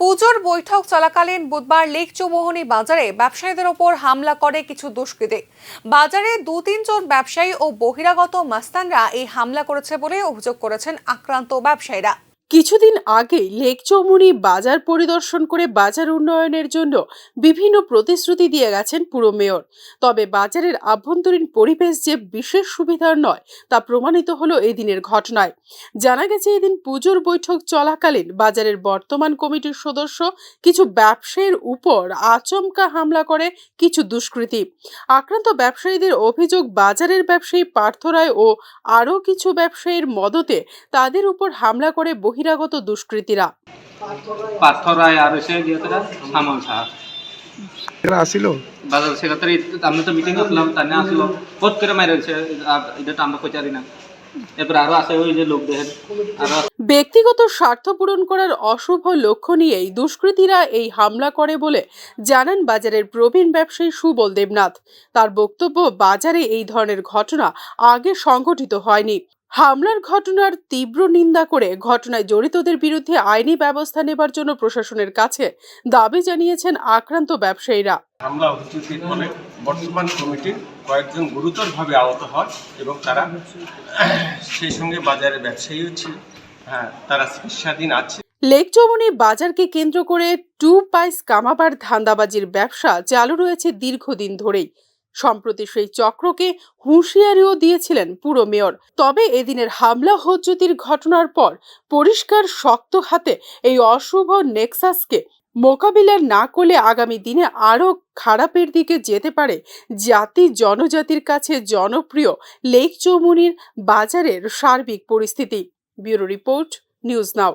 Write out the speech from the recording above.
পুজোর বৈঠক চলাকালীন বুধবার লেক চৌমোহনী বাজারে ব্যবসায়ীদের ওপর হামলা করে কিছু দুষ্কৃতী। বাজারে দু তিনজন ব্যবসায়ী ও বহিরাগত মাস্তানরা এই হামলা করেছে বলে অভিযোগ করেছেন আক্রান্ত ব্যবসায়ীরা। কিছুদিন আগেই লেক চৌমুনি বাজার পরিদর্শন করে বাজার উন্নয়নের জন্য বিভিন্ন প্রতিশ্রুতি দিয়ে গেছেন পুরো মেয়র। তবে বাজারের আভ্যন্তরীণ পরিবেশ যে বিশেষ সুবিধার নয়, তা প্রমাণিত হলো এই দিনের ঘটনায়। জানা গেছে এদিন পুজোর বৈঠক চলাকালীন বাজারের বর্তমান কমিটির সদস্য কিছু ব্যবসায়ীর উপর আচমকা হামলা করে কিছু দুষ্কৃতী। আক্রান্ত ব্যবসায়ীদের অভিযোগ, বাজারের ব্যবসায়ী পার্থ রায় ও আরও কিছু ব্যবসায়ীর মদতে তাদের উপর হামলা করে বহিরাগত দুষ্কৃতীরা। আর সাহা। এরা আসিল? বাজার সেক্রেটারি তো মিটিং আসলাম আসলো। বহুত করে এটা তো আমরা না। ব্যক্তিগত স্বার্থ পূরণ করার অশুভ লক্ষ্য নিয়েই দুষ্কৃতীরা এই হামলা করে বলে জানান বাজারের প্রবীণ ব্যবসায়ী সুবল দেবনাথ। তার বক্তব্য বাজারে এই ধরনের ঘটনা আগে সংঘটিত হয়নি। হামলার ঘটনার তীব্র নিন্দা করে ঘটনায় জড়িতদের বিরুদ্ধে আইনি ব্যবস্থা নেবার জন্য প্রশাসনের কাছে দাবি জানিয়েছেন আক্রান্ত ব্যবসায়ীরা। হামলা হচ্ছিল ফলে বর্তমান কমিটির কয়েকজন গুরুতরভাবে আহত হয় এবং তারা সেই সঙ্গে বাজারে ব্যবসায়ীও ছিল। হ্যাঁ তারা চিকিৎসাধীন আছে। লেক চৌমনি বাজারকে কেন্দ্র করে টু পাইস কামাবার ধান্দাবাজির ব্যবসা চালু রয়েছে দীর্ঘদিন ধরেই। সম্প্রতি সেই চক্রকে হুঁশিয়ারিও দিয়েছিলেন পুরো মেয়র। তবে এদিনের হামলা হজ্জতির ঘটনার পর পরিষ্কার শক্ত হাতে এই অশুভ নেক্সাসকে মোকাবিলা না করলে আগামী দিনে আরও খারাপের দিকে যেতে পারে জাতি জনজাতির কাছে জনপ্রিয় লেক চৌমুনির বাজারের সার্বিক পরিস্থিতি। Bureau report, news now.